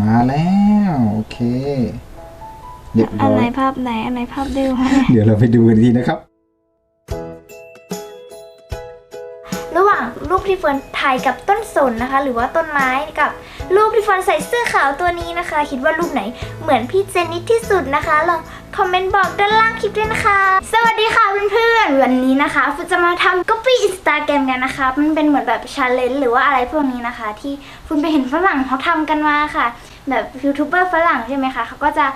มาแล้ว โอเค เรียบอัร้นอไหนย ภาพไหนอันไหนภาพเดิมวะเดี๋ยวเราไปดูกันทีนะครับ ที่เฟิร์นถ่ายกับต้นสนนะคะ หรือว่าต้นไม้กับรูปที่เฟิร์นใส่เสื้อขาวตัวนี้นะคะ คิดว่ารูปไหนเหมือนพี่เจนนิดที่สุดนะคะลองคอมเมนต์บอกด้านล่างคลิปด้วยนะคะ สวัสดีค่ะเพื่อนๆวันนี้นะคะเฟิร์นจะมาทำก๊อปปี้อินสตาแกรมกันนะคะ มันเป็นเหมือนแบบชาเลนจ์หรือว่าอะไรพวกนี้นะคะ ที่คุณไปเห็นฝรั่งเขาทำกันมาค่ะ แบบยูทูบเบอร์ฝรั่งใช่ไหมคะเขาก็จะ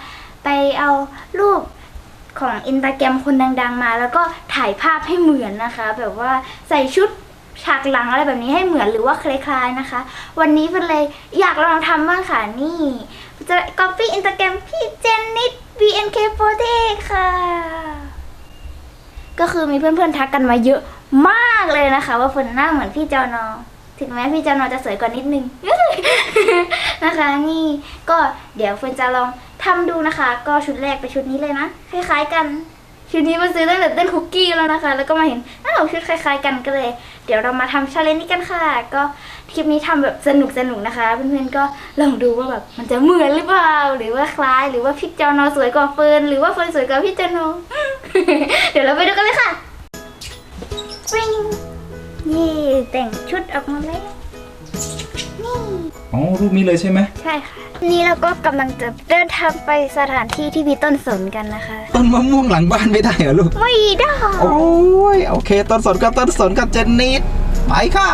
ไปเอารูปของอินสตาแกรมคนดัง ๆ มา แล้วก็ถ่ายภาพให้เหมือนนะคะ แบบว่าใส่ชุด ฉากหลังอะไรแบบนี้ให้เหมือนหรือว่าคล้ายๆนะคะ วันนี้เป็นเลยอยากลองทำบ้างค่ะนี่จะ copy อินสตาแกรมพี่เจนนิด BNK48 ค่ะ ก็คือมีเพื่อนๆทักกันมาเยอะมากเลยนะคะ ว่าเฟินหน้าเหมือนพี่จอนอถึงแม้พี่จอนอจะสวยกว่านิดนึงนะคะ นี่ก็เดี๋ยวเฟินจะลองทำดูนะคะ ก็ชุดแรกเป็นชุดนี้เลยนะ คล้ายๆกัน ชุดนี้มาซื้อตั้งแต่เต้นคุกกี้แล้วนะคะ แล้วก็มาเห็นอ้าวชุดคล้ายๆ กันก็เลย เดี๋ยวเรามาทำชาเลนจ์นี้กันค่ะ ก็คลิปนี้ทำแบบสนุกสนุกๆนะคะ เพื่อนๆก็ลองดูว่าแบบมันจะเหมือนหรือเปล่า หรือว่าคล้าย หรือว่าพี่จอนอสวยกว่าเฟิร์นหรือว่าเฟิร์นสวยกว่าพี่จอนอเดี๋ยวเราไปดูกันเลยค่ะวิ่งนี่แต่งชุดออกมาแล้ว อ๋อรูปนี้เลยใช่ไหมใช่ค่ะ นี่เราก็กำลังจะเดินทางไปสถานที่ที่มีต้นสนกันนะคะ ต้นมะม่วงหลังบ้านไม่ได้เหรอลูก ไม่ได้โอ้ยโอเค ต้นสนกับต้นสนกับเจนนิดไปค่ะ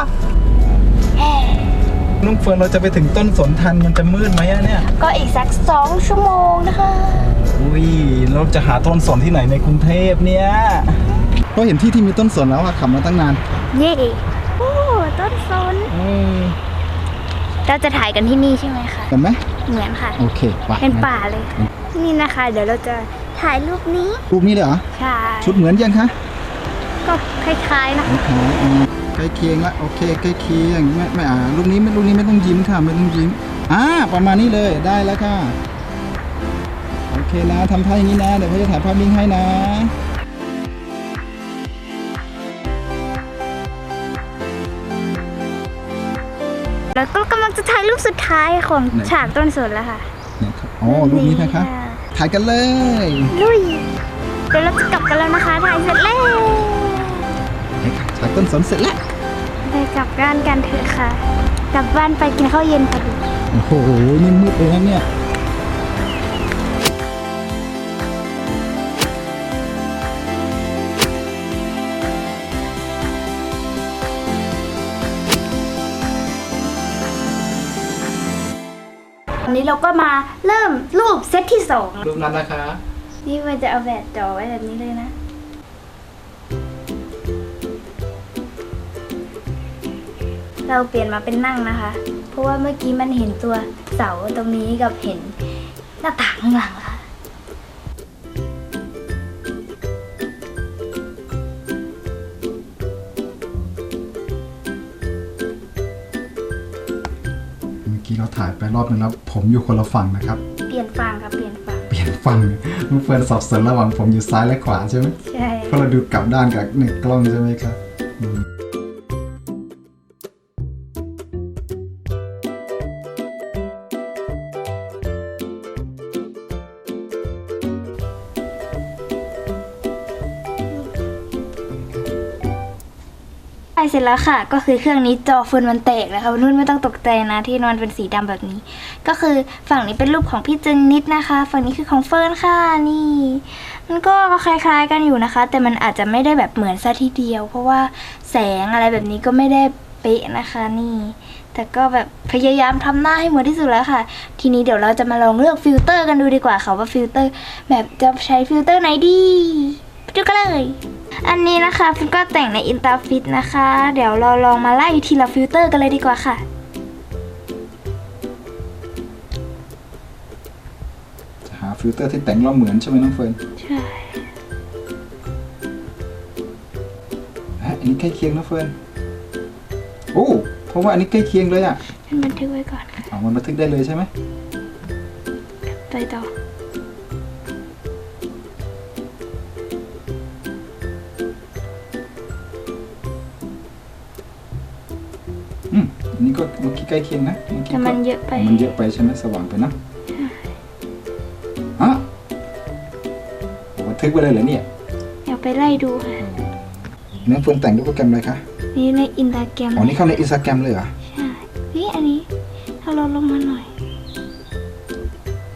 น้องเฟิร์นเราจะไปถึงต้นสนทันมันจะมืดไหมอะเนี่ย ก็อีกสักสองชั่วโมงนะคะอุ้ยเราจะหาต้นสนที่ไหนในกรุงเทพเนี่ยเราเห็นที่ที่มีต้นสนแล้วอะขับมาตั้งนาน เย่โอ้ต้นสน เออเราจะถ่ายกันที่นี่ใช่ไหมคะเห็นไหมเหมือนค่ะ โอเคไปเป็นป่าเลย นี่นะคะ เดี๋ยวเราจะถ่ายรูปนี้ รูปนี้เลยเหรอ ใช่ ชุดเหมือนยังคะ ก็คล้ายๆนะคะโอเคอืมใกล้เคียงละโอเคใกล้เคียงไม่ไม่อ่าลูกนี้ไม่ลูกนี้ไม่ต้องยิ้มค่ะไม่ต้องยิ้มอ่าประมาณนี้เลยได้แล้วค่ะ โอเคนะทำท่าอย่างนี้นะ เดี๋ยวพ่อจะถ่ายภาพนิ่งให้นะแล้วก็ สุดท้ายของฉากต้นสนแล้วค่ะเนี่ยครับอ๋อรูปนี้นะคะถ่ายกันเลย ลุยเดี๋ยวเราจะกลับกันแล้วนะคะถ่ายเสร็จแล้วนี่ค่ะถ่ายต้นสนเสร็จแล้ว ไปกลับบ้านกันเถอะค่ะ กลับบ้านไปกินข้าวเย็นพอดีโอ้โห นี่มืดเลยนะเนี่ย วันนี้เราก็มาเริ่มรูปเซตที่สอง รูปนั้นนะคะ นี่มันจะเอาแบบจ่อไว้แบบนี้เลยนะ เราเปลี่ยนมาเป็นนั่งนะคะ เพราะว่าเมื่อกี้มันเห็นตัวเสาตรงนี้กับเห็นหน้าต่างข้างหลังค่ะ กี้เราถ่ายไปรอบนึงแล้ว ผมอยู่คนละฝั่งนะครับ เปลี่ยนฝั่งครับ เปลี่ยนฝั่งเปลี่ยนฝั่งน้องเฟิร์นสับสนระหว่างผมอยู่ซ้ายและขวาใช่ไหมใช่เพราะเราดูกลับด้านกับในกล้องใช่ไหมครับ ใช่เสร็จแล้วค่ะ ก็คือเครื่องนี้จอเฟิร์นมันแตกนะคะนุ่นไม่ต้องตกใจนะที่มันเป็นสีดำแบบนี้ ก็คือฝั่งนี้เป็นรูปของพี่เจนนิดนะคะ ฝั่งนี้คือของเฟิร์นค่ะนี่ มันก็คล้ายๆกันอยู่นะคะ แต่มันอาจจะไม่ได้แบบเหมือนซะทีเดียว เพราะว่าแสงอะไรแบบนี้ก็ไม่ได้เป๊ะนะคะนี่ แต่ก็แบบพยายามทำหน้าให้เหมือนที่สุดแล้วค่ะ ทีนี้เดี๋ยวเราจะมาลองเลือกฟิลเตอร์กันดูดีกว่าค่ะว่าฟิลเตอร์แบบจะใช้ฟิลเตอร์ไหนดีไปดูกันเลย อันนี้นะคะฟิลก็แต่งในอินตาฟิตนะคะ เดี๋ยวเราลองมาไล่ทีละฟิลเตอร์กันเลยดีกว่าค่ะจะหาฟิลเตอร์ที่แต่งเราเหมือนใช่ไหมน้องเฟิร์นใช่ฮะอันนี้ใกล้เคียงนะเฟิร์นโอ้เพราะว่าอันนี้ใกล้เคียงเลยอะฉันบันทึกไว้ก่อนค่ะเอามันบันทึกได้เลยใช่ไหมไปต่อ อืมนี่ก็เมื่อกี้ใกล้เคียงนะเมื่อกี้แต่ก็มันเยอะไปมันเยอะไปใช่ไหมสว่างไปนะฮะบันทึกไว้เลยเหรอเนี่ยเดี๋ยวไปไล่ดูค่ะน้องเฟิร์นแต่งด้วยโปรแกรมอะไรคะนี่ในอินสตาแกรมอ๋อนี่เข้าในอินสตาแกรมเลยเหรอใช่เฮ้ยอันนี้ถ้าเราลงมาหน่อย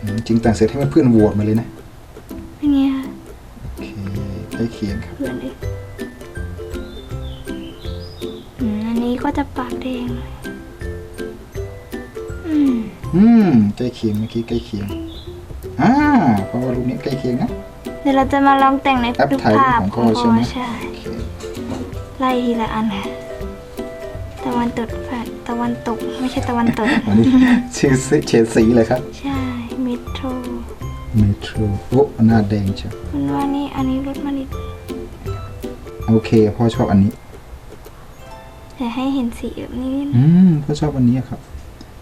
อืมจริงแต่งเสร็จให้เพื่อนๆโหวตมาเลยนะเป็นไงคะโอเคใกล้เคียงครับ เพื่อนเลยอืมอันนี้ก็จะปากแดงหน่อยอืม อืมใกล้เคียงเมื่อกี้ใกล้เคียงอ่าเพราะว่ารูปนี้ใกล้เคียงนะ เดี๋ยวเราจะมาลองแต่งในแอปรูปถ่ายรูปภาพของพ่อใช่ไหม ใช่ โอเคไล่ทีละอันค่ะตะวันตกค่ะตะวันตกไม่ใช่ตะวันตกวันนี้ชื่อเฉดสีเลยครับใช่เมโทรเมโทรโอ้หน้าแดงเชียวคุณว่านี่อันนี้ลดมานิดโอเคพ่อชอบอันนี้ แต่ให้เห็นสีแบบนี้นิดนึงอืมพ่อชอบอันนี้ครับ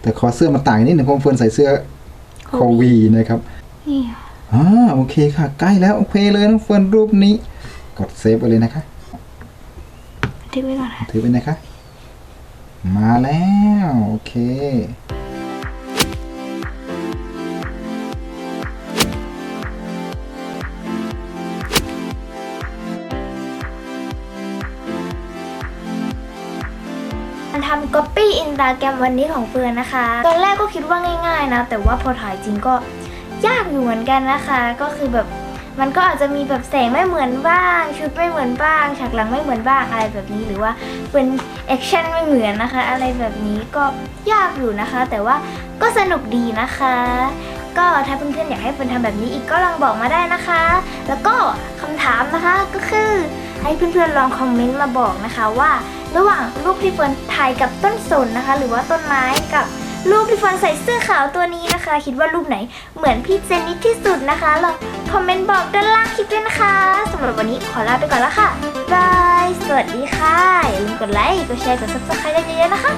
แต่ขอเสื้อมาต่างนิดหนึ่งเพราะเฟิร์นใส่เสื้อโควีนะครับนี่ค่ะอ่าโอเคค่ะ ใกล้แล้วโอเคเลยน้องเฟิร์นรูปนี้ กดเซฟไว้เลยนะคะทิ้งไว้ก่อนค่ะถือไปนะคะ มาแล้ว โอเค มันทำก๊อปปี้อินสตาแกรมวันนี้ของเฟิร์นนะคะ ตอนแรกก็คิดว่าง่ายๆนะ แต่ว่าพอถ่ายจริงก็ยากอยู่เหมือนกันนะคะ ก็คือแบบมันก็อาจจะมีแบบแสงไม่เหมือนบ้าง ชุดไม่เหมือนบ้างฉากหลังไม่เหมือนบ้างอะไรแบบนี้หรือว่าเป็นแอคชั่นไม่เหมือนนะคะ อะไรแบบนี้ก็ยากอยู่นะคะ แต่ว่าก็สนุกดีนะคะ ก็ถ้าเพื่อนๆอยากให้เฟิร์นทำแบบนี้อีกก็ลองบอกมาได้นะคะ แล้วก็คำถามนะคะก็คือให้เพื่อนๆลองคอมเมนต์มาบอกนะคะว่า ระหว่างรูปพี่เฟิร์นถ่ายกับต้นสนนะคะ หรือว่าต้นไม้กับรูปพี่เฟิร์นใส่เสื้อขาวตัวนี้นะคะ คิดว่ารูปไหนเหมือนพี่เจนนี่ที่สุดนะคะลองคอมเมนต์บอกด้านล่างคลิปด้วยนะคะสำหรับวันนี้ขอลาไปก่อนแล้วค่ะบาย สวัสดีค่ะอย่าลืมกดไลค์ กดแชร์ กด subscribe กันเยอะๆนะคะ